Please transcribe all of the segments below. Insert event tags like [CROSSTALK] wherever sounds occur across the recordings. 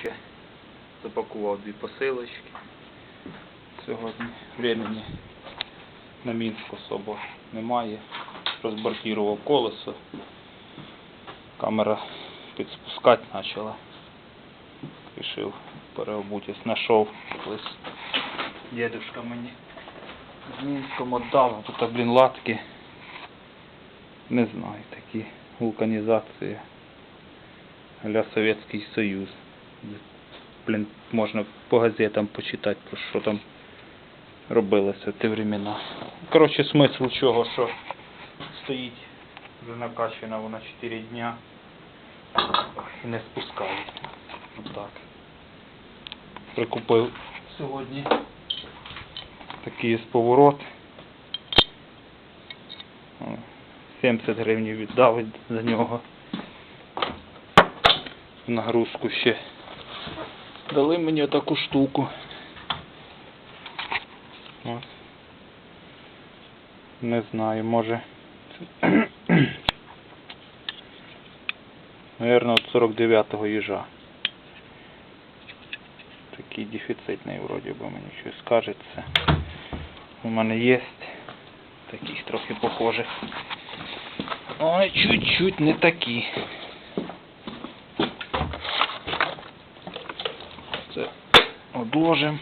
ще запакував дві посилочки. Сьогодні времени на Мінськ особо немає. Розбортував колесо. Камера підспускати почала. Рішив переобутись. Знайшов колись дедушка мені з Мінськом віддав. Тут, блін, латки. Не знаю, такі вулканізації. Ля Совєтський Союз. Блін, можна по газетам почитати, про що там робилося в ті времена. Коротше, смисл чого, що стоїть вже накачана вона 4 дня і не спускають. Отак. Прикупив сьогодні такий є поворот. 70 гривень віддав за нього. В Нагрузку ще. Дали мені таку штуку. Ось. Не знаю, може. [CLEARS THROAT] Наверно, от 49-го їжа. Такий дефіцитний вроді би мені щось скажеться. У мене є таких трохи похожих. Ой, чуть-чуть не такі. Це одложим.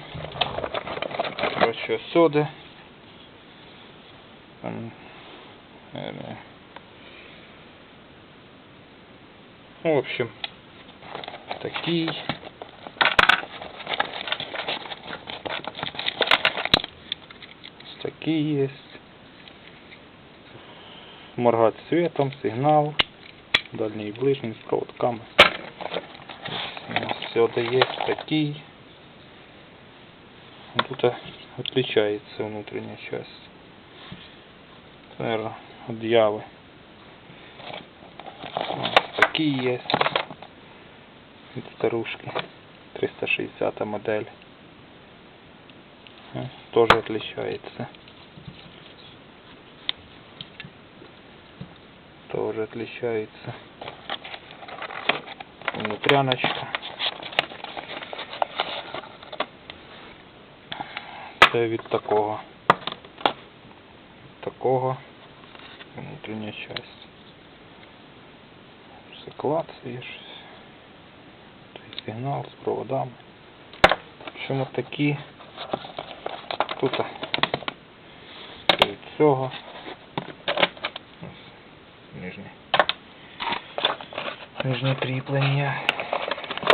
Коротше, сюди. Там, е, В общем, такий. Такий є. Моргать светом, сигнал. Дальний и ближний с проводками. Все это есть такий. Тут отличается внутренняя часть. Наверное, от Явы. Ось Такие есть. Старушки. 360 модель. Ось, Тоже отличается. Тоже отличается. Внутряночка. Це від такого. Такого. Внутрішня часть. Все щось. Той сигнал з проводами. От такі. Тут від цього. Нижнє. Нижнє кріплення.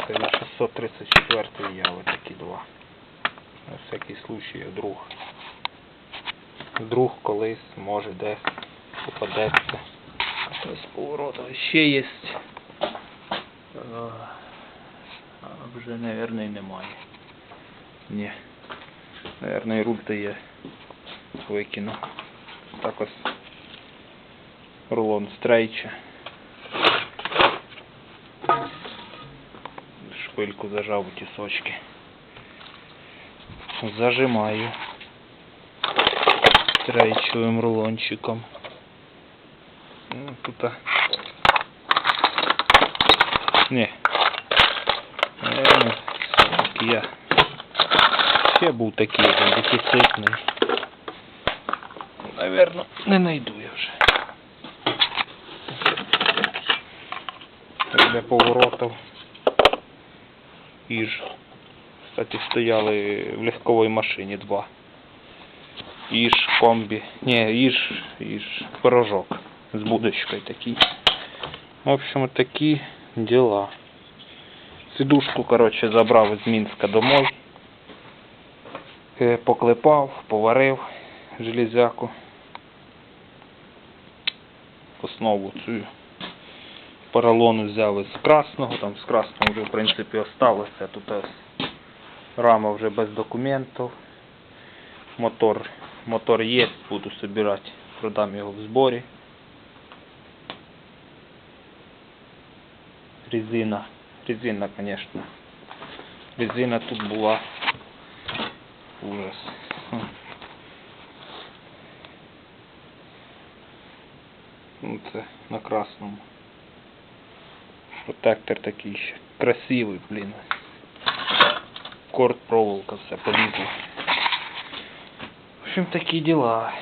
Це від 634 я ось такі два. На всякий случай вдруг. Вдруг колись, може десь попадеться. Ось поворота ще є. А вже, наверное, немає. Ні. Наверное, руль то є. Викину. Так ось рулон стрейча. Шпильку зажав у тісочки. Зажимаю стрейчовим рулончиком. Ну, тут. Ні. Наверное, все-таки я ще був такий дефіцитний. Наверно, не найду я вже. Для поворотів. Іж. Кстати, стояли в легковій машині два. Іж, комбі. Ні, іж, іж, пирожок з будочкою такий. В общем, такі дела. Сидушку, короче, забрав з Мінська домой. Е, Поклепав, поварив железяку. Основу цю поролону взяв із красного, там з красного вже в принципі осталося. Тут ось рама вже без документів. Мотор, мотор є, буду собирати, продам його в зборі. Резина. Резина, конечно. Резина тут була ужас. Ну, це на красному. Протектор такий ще. Красивий, блін. Корд, проволока, все полізло. В общем, такі діла.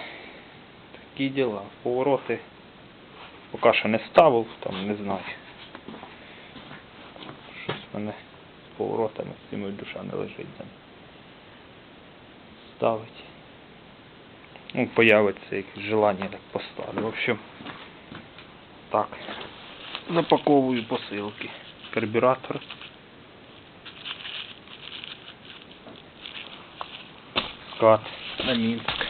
Такі діла. Повороти поки що не ставив, там не знаю. Щось в мене з поворотами з цими душа не лежить. Там. Ставить. Ну, появиться якесь желання так поставлю. В общем, так. Запаковую посилки. Карбюратор. Скат на Мінськ.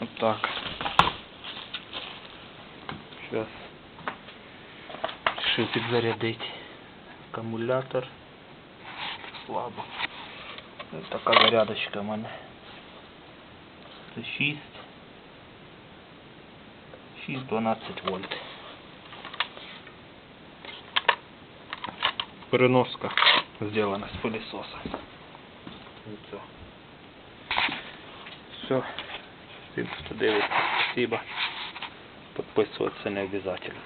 Вот так. Сейчас. Решил підзарядити акумулятор. Слабо. Ось така зарядочка в мене. Це 6. 6-12 вольт. Переноска сделана с пылесоса. Все. Все. Кто дивится, спасибо. Подписываться не обязательно.